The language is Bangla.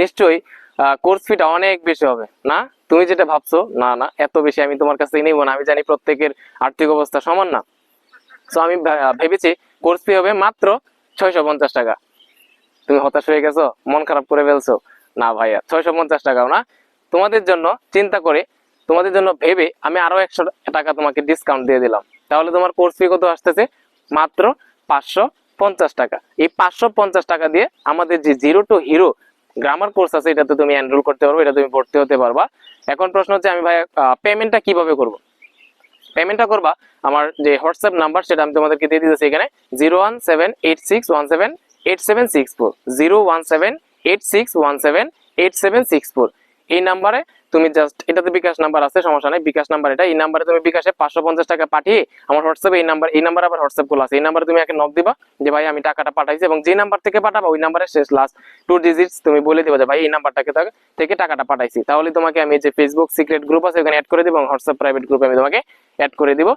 নিশ্চয়ই কোর্স ফিটা অনেক বেশি হবে। না? তুমি যেটা ভাবছ, না না, এত বেশি আমি তোমার কাছ থেকে নিবো না। আমি জানি প্রত্যেকের আর্থিক অবস্থা সমান না। তো আমি ভেবেছি কোর্স ফি হবে মাত্র ছয়শো পঞ্চাশ টাকা। তুমি হতাশ হয়ে গেছো? মন খারাপ করে ফেলছো? না ভাইয়া, ছয়শো পঞ্চাশ টাকাও না। তোমাদের জন্য চিন্তা করে, তোমাদের জন্য ভেবে আমি আরও একশো টাকা তোমাকে ডিসকাউন্ট দিয়ে দিলাম। তাহলে তোমার কোর্স ফি কত আসতেছে? মাত্র পাঁচশো পঞ্চাশ টাকা। এই পাঁচশো পঞ্চাশ টাকা দিয়ে আমাদের যে zero to hero grammar course আছে, এটাতে তুমি এনরোল করতে পারব, এটা তুমি ভর্তি হতে পারবা। এখন প্রশ্ন হচ্ছে, আমি ভাইয়া পেমেন্টটা কীভাবে করব? পেমেন্টটা করবা, আমার যে হোয়াটসঅ্যাপ নাম্বার সেটা আমি তোমাদেরকে দিয়ে দিতেছি এখানে zero one seven eight six one seven eight seven six four zero one seven eight six one seven eight seven six four এই নাম্বারে তুমি জাস্ট এটাতে বিকাশ নাম্বার আছে, সমস্যা নেই। বিকাশ নাম্বার এটা। এই নাম্বারে তুমি বিকাশে পাঁচশো পঞ্চাশ টাকা পাঠিয়ে আমার হোয়াটসঅ্যাপে এই নাম্বার এই নাম্বার আবার হোয়াটসঅ্যাপ কল আছে। এই নাম্বারে তুমি একে নক দিবা যে, ভাই, আমি টাকাটা পাঠাইছি এবং যে নাম্বার থেকে পাঠাবা, ওই নাম্বারের শেষ লাস্ট টু ডিজিটস তুমি বলে দিবা যে, ভাই, এই নাম্বারটাকে থেকে টাকাটা পাঠাইছি। তাহলে তোমাকে আমি যে ফেসবুক সিক্রেট গ্রুপ আছে, ওখানে অ্যাড করে দিব এবং হোয়াটসঅ্যাপ প্রাইভেট গ্রুপে আমি তোমাকে অ্যাড করে দিব।